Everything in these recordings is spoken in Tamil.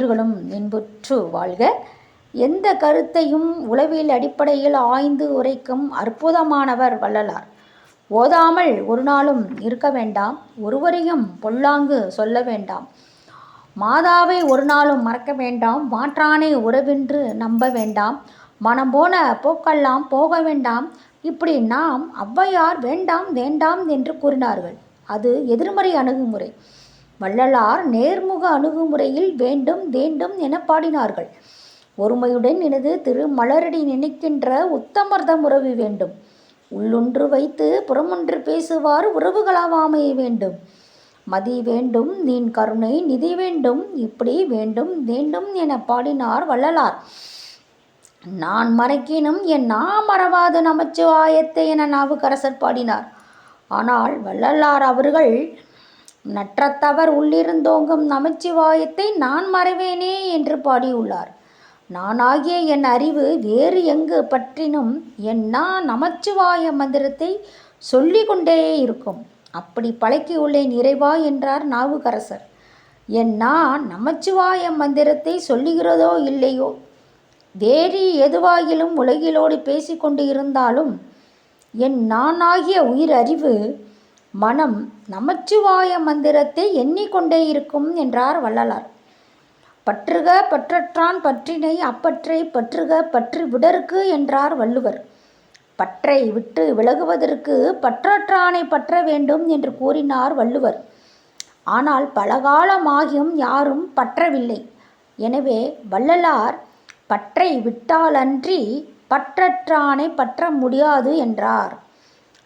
உயிர்களும் இன்புற்று வாழ்க. எந்த கருத்தையும் உளவியல் அடிப்படையில் ஆய்ந்து உரைக்கும் அற்புதமானவர் வள்ளலார். ஓதாமல் ஒரு நாளும் இருக்க வேண்டாம். ஒருவரையும் பொல்லாங்கு சொல்ல வேண்டாம். மாதாவை ஒரு நாளும் மறக்க வேண்டாம். மாற்றானை உறவென்று நம்ப வேண்டாம். மனம் போன போக்கெல்லாம் போக வேண்டாம். இப்படி நாம் ஔவையார் வேண்டாம் வேண்டாம் என்று கூறினார்கள். அது எதிர்மறை அணுகுமுறை. வள்ளலார் நேர்முக அணுகுமுறையில் வேண்டும் வேண்டும் என பாடினார்கள். ஒருமையுடன் எனது திருமலரடி நினைக்கின்ற உத்தமர்தம் உறவு வேண்டும். உள்ளொன்று வைத்து புறமொன்று பேசுவார் உறவுகளாவாமைய வேண்டும். மதி வேண்டும் நீன் கருணை நிதி வேண்டும் இப்படி வேண்டும் வேண்டும் என பாடினார் வள்ளலார். நான் மறைக்கினும் என் நா மறவாது நமச்சிவாயத்தை என நாவுக்கரசர் பாடினார். ஆனால் வள்ளலார் அவர்கள் நற்றத்தவர் உள்ளிருந்தோங்கும் நமச்சிவாயத்தை நான் மறைவேனே என்று பாடியுள்ளார். நானாகிய என் அறிவு வேறு எங்கு பற்றினும் என் நான் நமச்சிவாய மந்திரத்தை சொல்லி கொண்டே இருக்கும். அப்படி பழக்கியுள்ளேன் இறைவா என்றார் நாவுக்கரசர். என் நான் நமச்சிவாய மந்திரத்தை சொல்லுகிறதோ இல்லையோ? வேறு எதுவாகிலும் உலகிலோடு பேசிக்கொண்டு இருந்தாலும் என் நானாகிய உயிர் அறிவு மனம் நமச்சிவாய மந்திரத்தை எண்ணிக்கொண்டே இருக்கும் என்றார் வள்ளலார். பற்றுக பற்றற்றான் பற்றினை அப்பற்றை பற்றுக பற்று விடற்கு என்றார் வள்ளுவர். பற்றை விட்டு விலகுவதற்கு பற்றற்றானை பற்ற வேண்டும் என்று கூறினார் வள்ளுவர். ஆனால் பலகாலமாகியும் யாரும் பற்றவில்லை. எனவே வள்ளலார் பற்றை விட்டாலன்றி பற்றற்றானை பற்ற முடியாது என்றார்.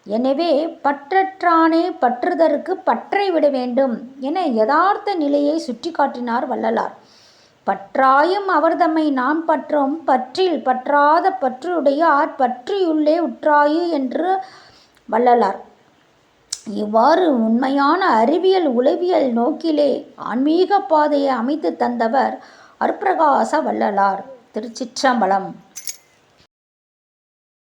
எனவே பற்றற்றானே பற்றுதற்கு பற்றை விட வேண்டும் என யதார்த்த நிலையை சுட்டி காட்டினார் வள்ளலார். பற்றாயும் அவர் தம்மை நாம் பற்றும் பற்றில் பற்றாத பற்றுடையார் பற்றியுள்ளே உற்றாயு என்று வள்ளலார். இவ்வாறு உண்மையான அறிவியல் உளவியல் நோக்கிலே ஆன்மீக பாதையை அமைத்து தந்தவர் அருப்பிரகாச வள்ளலார். திருச்சிற்றம்பலம்.